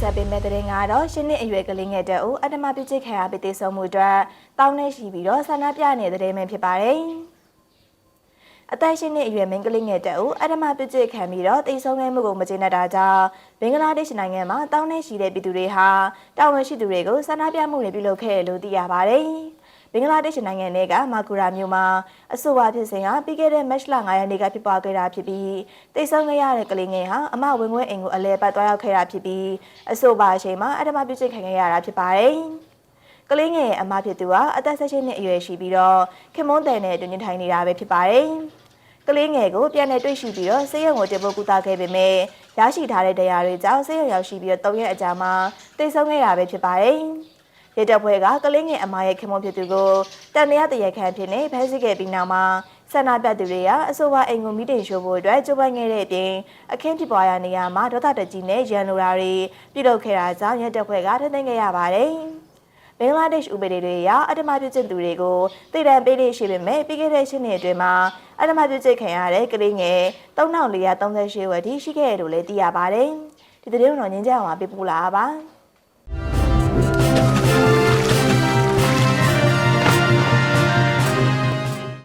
ဆက်ပေးမယ့်တဲ့ငါတော့ရှင်းနှစ်အရွယ်ကလေးငယ်တအူအတ္တမပြုချစ်ခံရပြီးတေဆုံးမှုအတွက်တောင်းနေရှိပြီးတော့ဆန္ဒပြနေတဲ့တဲ့မင်းဖြစ်ပါတယ်။အသက်ရှင်နှစ်အရွယ်မင်းကလေးငယ်တအူအတ္တမပြုချစ်ခံပြီးတော့တေဆုံးခဲ့မှုကိုမကျေနပ်တာကြောင့်ဘင်္ဂလားဒေ့ရှ်နိုင်ငံမှာတောင်းနေရှိတဲ့ပြည်သူတွေဟာတာဝန်ရှိသူတွေကိုဆန္ဒပြမှုတွေပြုလုပ်ခဲ့တယ်လို့သိရပါတယ်။ ဘင်္ဂလားဒေ့ရှ်နိုင်ငံကမာကူရာမြို့မှာအဆိုပါဖြစ်စဉ်ဟာပြီးခဲ့တဲ့မတ်လ9ရက်နေ့ကဖြစ်ပွားခဲ့တာဖြစ်ပြီးတိတ်ဆုံးခဲ့ရတဲ့ကလေးငယ်ဟာအမဝင်ခွဲအိမ်ကိုအလဲပတ်သွားရောက်ခဲ့တာဖြစ်ပြီးအဆိုပါအချိန်မှာအဓမ္မပြုကျင့်ခံခဲ့ရတာဖြစ်ပါတယ်။ကလေးငယ်ရဲ့အမဖြစ်သူဟာအသက်16နှစ်အရွယ်ရှိပြီးတော့ခင်မွန်းတယ်နဲ့တွင်ထိုင်နေတာပဲဖြစ်ပါတယ်။ကလေးငယ်ကိုပြန်လည်တွေ့ရှိပြီးတော့ဆေးရုံကိုတင်ပို့ကူတာခဲ့ပေမဲ့ရရှိထားတဲ့တရားတွေကြောင့်ဆေးရုံရောက်ရှိပြီးတော့၃ရက်အကြာမှာတိတ်ဆုံးခဲ့တာပဲဖြစ်ပါတယ်။ ရဲတပ်ဖွဲ့ကကလင်းငယ်အမရဲ့ခင်မုန်းဖြစ်သူကိုတန်တရားတရခန့်ဖြစ်နေဖမ်းဆီးခဲ့ပြီးနောက်မှာဆန္ဒပြသူတွေကအဆိုပါအိမ်ကိုမိတိန်ရှိုးဖို့အတွက်ကြိုးပမ်းခဲ့တဲ့အပြင်အခင်းဖြစ်ပွားရာနေရာမှာဒေါသတကြီးနဲ့ရန်လိုရာတွေပြုလုပ်ခဲ့တာကြောင့်ရဲတပ်ဖွဲ့ကထပ်သိမ်းခဲ့ရပါတယ်။ဘင်္ဂလားဒေ့ရှ်ဥပဒေတွေအရအတ္တမပြုကျင့်သူတွေကိုတည်တံပေးလေးရှိပေမဲ့ပြီးခဲ့တဲ့ရှင်းနှစ်အတွင်းမှာအတ္တမပြုကျင့်ခံရတဲ့ကလေးငယ်3438ဝက်ထိရှိခဲ့တယ်လို့လည်းသိရပါတယ်။ဒီသတင်းကိုတော့ငင်းကြအောင်ပါပြပို့လာပါ။